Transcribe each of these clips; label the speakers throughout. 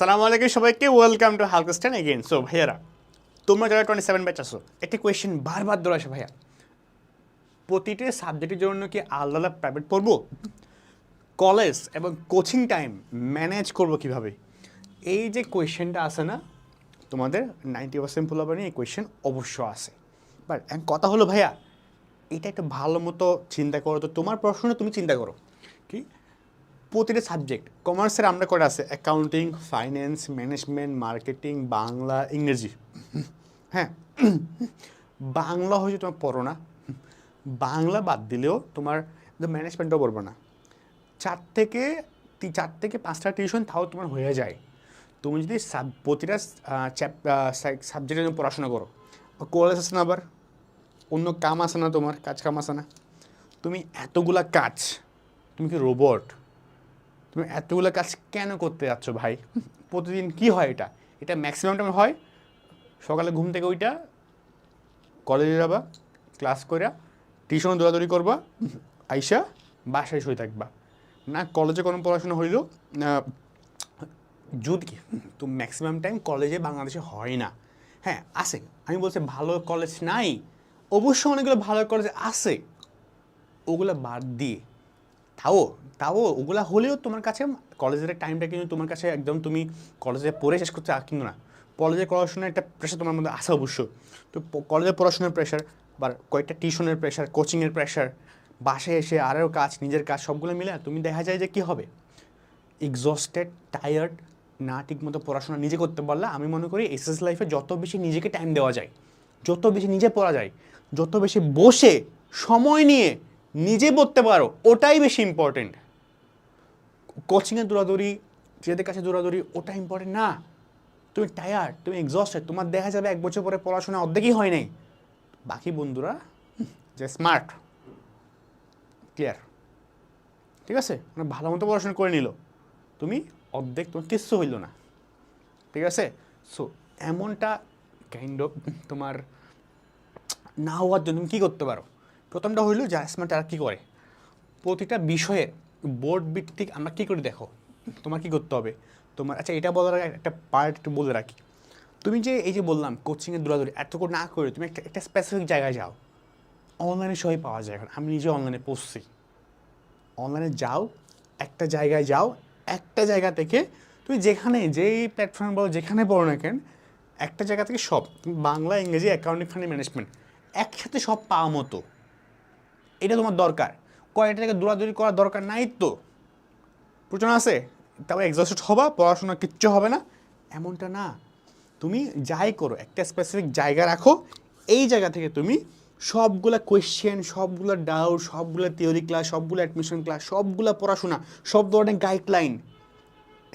Speaker 1: আসসালামু আলাইকুম সবাইকে ওয়েলকাম টু হালকস্টান এগেইন সো ভাইয়ারা, তোমরা যারা টোয়েন্টি সেভেন ব্যাচ আসো একটি কোয়েশ্চেন বারবার ধরে আসে ভাইয়া। প্রতিটি সাবজেক্টের জন্য কি আলাদা আলাদা প্রাইভেট পড়ব? কলেজ এবং কোচিং টাইম ম্যানেজ করব কীভাবে? এই যে কোয়েশ্চেনটা আছে না, তোমাদের নাইনটি পার্সেন্ট ফুলাবানি এই কোয়েশ্চেন অবশ্য আছে। বাট কথা হলো ভাইয়া, এটা একটু ভালো মতো চিন্তা করো। তো তোমার প্রশ্ন তুমি চিন্তা করো। কি? প্রতিটা সাবজেক্ট কমার্সের আমরা করে আছে? Accounting finance management marketing Bangla, ইংরেজি। হ্যাঁ? বাংলা হয়েছে তোমার পড়ো না বাংলা বাদ দিলেও তোমার ম্যানেজমেন্টও পড়ব না। চার থেকে চার থেকে পাঁচটা টিউশন তাও তোমার হয়ে যায়। তুমি যদি সাব- প্রতিটা সাবজেক্টের জন্য পড়াশোনা করো। কলেজ আছে না আবার? অন্য কাম আসে না তোমার? কাজ কাম আসে না? তুমি এতগুলা কাজ, তুমি কি রোবট তুমি এতগুলো কাজ কেন করতে যাচ্ছ ভাই? প্রতিদিন কি হয় এটা? এটা ম্যাক্সিমাম টাইম হয়, সকালে ঘুম থেকে ওইটা কলেজে যাবা ক্লাস করে টিউশন দৌড়াদৌড়ি করবা, আইসা বাসায় শুয়ে থাকবা। না কলেজে কোনো পড়াশোনা হইল, না, যদি তো ম্যাক্সিমাম টাইম কলেজে বাংলাদেশে হয় না। হ্যাঁ আছে। আমি বলছি ভালো কলেজ নাই, অবশ্য অনেকগুলো ভালো কলেজ আছে। ওগুলো বাদ দিয়ে তাও তাও ওগুলা হলেও তোমার কাছে কলেজের টাইমটা কিন্তু তোমার কাছে একদম তুমি কলেজে পড়ে শেষ করতে কিন্তু না। কলেজে পড়াশোনার একটা প্রেশার তোমার মধ্যে আসা অবশ্য তো কলেজে পড়াশোনার প্রেশার বা কয়েকটা টিউশনের প্রেশার কোচিংয়ের প্রেশার বাসায় এসে আরও কাজ, নিজের কাজ, সবগুলো মিলে তুমি দেখা যায় যে কী হবে? এক্সস্টেড টায়ার্ড না ঠিকমতো পড়াশোনা নিজে করতে পারলে আমি মনে করি এসএস লাইফে যত বেশি নিজেকে টাইম দেওয়া যায়, যত বেশি নিজে পড়া যায়, যত বেশি বসে সময় নিয়ে নিজে পড়তে পারো, ওটাই বেশি ইম্পর্টেন্ট কোচিংয়ে দৌড়াদৌড়ি নিজেদের কাছে দৌড়াদৌড়ি, ওটা ইম্পর্টেন্ট না। তুমি টায়ার্ড তুমি এক্সস্টেড তোমার দেখা যাবে এক বছর পরে পড়াশোনা অর্ধেকই হয় নাই। বাকি বন্ধুরা, যে স্মার্ট ক্লিয়ার ঠিক আছে? মানে ভালো মতো পড়াশোনা করে নিল। তুমি অর্ধেক তোমার কিচ্ছু হইল না। ঠিক আছে? সো এমনটা কাইন্ড অফ তোমার না হওয়ার জন্য তুমি কী করতে পারো? প্রথমটা হইল যে স্মার্ট আর কী করে? প্রতিটা বিষয়ে বোর্ড ভিত্তিক আমরা কী করে দেখো? তোমার কী করতে হবে? তোমার আচ্ছা এটা বলার আগে একটা পার্ট একটু বলে রাখি। তুমি যে এই যে বললাম কোচিংয়ে দৌড়াদৌড়ি, এত করে না করে তুমি একটা একটা স্পেসিফিক জায়গায় যাও। অনলাইনে সবই পাওয়া যায় এখন। আমি নিজে অনলাইনে পড়ছি অনলাইনে যাও, একটা জায়গায় যাও, একটা জায়গা থেকে তুমি যেখানে, যেই প্ল্যাটফর্মে বলো, যেখানে পড়ো না কেন, একটা জায়গা থেকে সব। বাংলা, ইংরেজি অ্যাকাউন্টিং ম্যানেজমেন্ট একসাথে সব পাওয়া মতো। এটা তোমার দরকার। কয়েকটা থেকে দৌড়াদৌড়ি করার দরকার নাই তো? প্রয়োজন আছে? তারপর এক্সস্টেড হবা, পড়াশোনা কিচ্ছু হবে না। এমনটা না। তুমি যাই করো, একটা স্পেসিফিক জায়গা রাখো। এই জায়গা থেকে তুমি সবগুলা কোয়েশ্চেন সবগুলো ডাউট সবগুলো থিওরি ক্লাস সবগুলো অ্যাডমিশন ক্লাস সবগুলো পড়াশোনা, সব ধরনের গাইডলাইন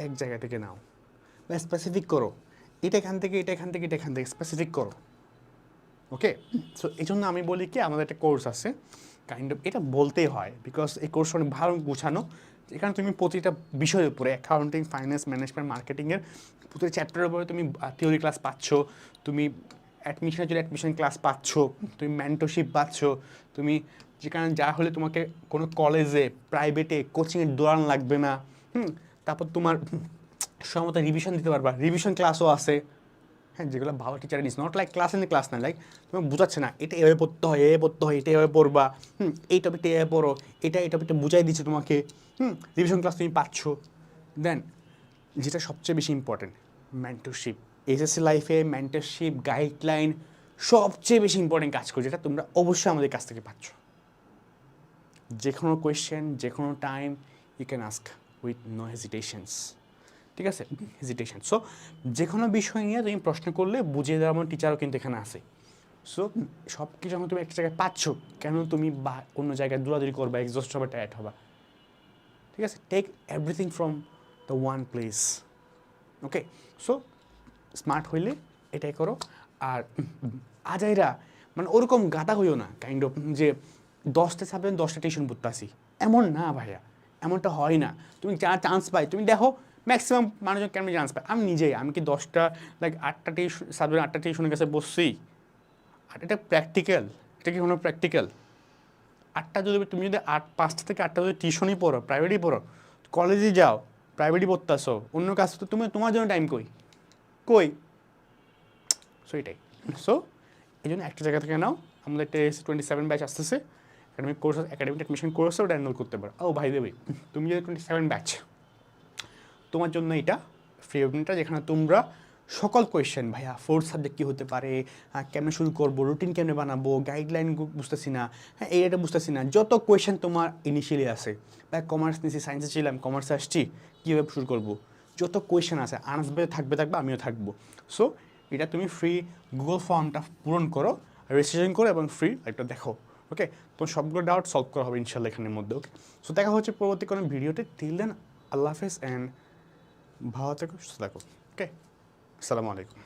Speaker 1: এক জায়গা থেকে নাও। বা স্পেসিফিক করো। এটা এখান থেকে, এটা এখান থেকে, এটা এখান থেকে স্পেসিফিক করো। ওকে সো এই জন্য আমি বলি কি, আমাদের একটা কোর্স আছে। কাইন্ড অফ এটা বলতেই হয় বিকজ এই কোর্স অনেক ভালো গুছানো এখানে তুমি প্রতিটা বিষয়ের উপরে অ্যাকাউন্টিং ফাইন্যান্স ম্যানেজমেন্ট মার্কেটিংয়ের প্রতিটা চ্যাপ্টারের উপরে তুমি থিওরি ক্লাস পাচ্ছ, তুমি অ্যাডমিশনের জন্য অ্যাডমিশন ক্লাস পাচ্ছ, তুমি মেন্টরশিপ পাচ্ছ, তুমি যেখানে যা হলে তোমাকে কোনো কলেজে প্রাইভেটে কোচিংয়ের দৌড়ান লাগবে না, হুম, তারপর তোমার সময় রিভিশন দিতে পারবা রিভিশন ক্লাসও আছে হ্যাঁ যেগুলো ভালো teacher is not like class in class না লাইক তুমি বোঝাচ্ছে না, এটা এভাবে পড়তে হয়, এভাবে পড়তে হয়, এটা এভাবে পড়বা, হুম, এই টপিকটা এভাবে পড়ো, এটা, এই টপিকটা বুঝাই দিচ্ছে তোমাকে, হুম রিভিশন ক্লাস তুমি পাচ্ছ। দেন যেটা সবচেয়ে বেশি ইম্পর্টেন্ট মেন্টরশিপ এসএসসি লাইফে মেন্টরশিপ গাইডলাইন সবচেয়ে বেশি ইম্পর্টেন্ট কাজ করে, যেটা তোমরা অবশ্যই আমাদের কাছ থেকে পাচ্ছ। যে কোনো কোয়েশ্চেন যে কোনো time you can ask with no hesitations ঠিক আছে? হেজিটেশন সো যে কোনো বিষয় নিয়ে তুমি প্রশ্ন করলে বুঝিয়ে দেওয়ার আমার টিচারও কিন্তু এখানে আসে সো সব কিছু যখন তুমি একটা জায়গায় পাচ্ছ, কেন তুমি বা অন্য জায়গায় দৌড়াদৌড়ি করবা এক্সস্ট হবে টায়ার্ড হবা? ঠিক আছে? Take everything from the one place okay so smart হইলে এটাই করো। আর আজাইরা মানে ওরকম গাদা হইও না কাইন্ড অফ যে দশটা সাবজেক্ট দশটা টিউশন পড়তে আসি এমন না ভাইয়া। এমনটা হয় না। তুমি যা চান্স পাই, তুমি দেখো ম্যাক্সিমাম মানুষজন কেমন চান্স পায় আমি নিজেই, আমি কি দশটা লাইক আটটা টিউশন সাবজেক্ট আটটা টিউশনের কাছে বসছি? আর এটা প্র্যাকটিক্যাল এটা কি কোনো প্র্যাকটিক্যাল আটটা যদি, তুমি যদি আট, পাঁচটা থেকে আটটা যদি টিউশনই পড়ো প্রাইভেটই পড়ো কলেজে যাও প্রাইভেটই পড়তে আসো, অন্য কাজ তো তুমি, তোমার জন্য টাইম কই? কই? সো এটাই। সো এই জন্য একটা জায়গা থেকে নাও, আমাদের একটা টোয়েন্টি সেভেন ব্যাচ আসতেছে। একাডেমিক কোর্স একাডেমিক অ্যাডমিশন কোর্সে ওটা এনরোল করতে পারো। ও ভাই দেবে তুমি যদি টোয়েন্টি সেভেন ব্যাচ তোমার জন্য এটা ফ্রি ওয়েবিনারটা যেখানে তোমরা সকল কোয়েশ্চেন ভাইয়া ফোর্থ সাবজেক্ট কী হতে পারে কেমনে শুরু করব রুটিন কেমনে বানাবো গাইডলাইন বুঝতেছি না হ্যাঁ এই এটা বুঝতেছি না। যত কোয়েশ্চেন তোমার ইনিশিয়ালি আছে ভাই কমার্স নিয়েছি সায়েন্সে ছিলাম কমার্সে আসছি, কীভাবে শুরু করব? যত কোয়েশ্চেন আছে আসবে থাকবে থাকবে, আমিও থাকব। সো এটা তুমি ফ্রি গুগল ফর্মটা পূরণ করো রেজিস্ট্রেশন করো এবং ফ্রি একটা দেখো ওকে তোমার সবগুলো ডাউট সলভ করা হবে ইনশাল্লাহ এখানের মধ্যে ওকে সো দেখা হচ্ছে পরবর্তী কোনো ভিডিওতে টিল দেন আল্লাহ হাফেজ অ্যান্ড ভালো থেকো সুস্থ থাকো। ওকে আসসালামু আলাইকুম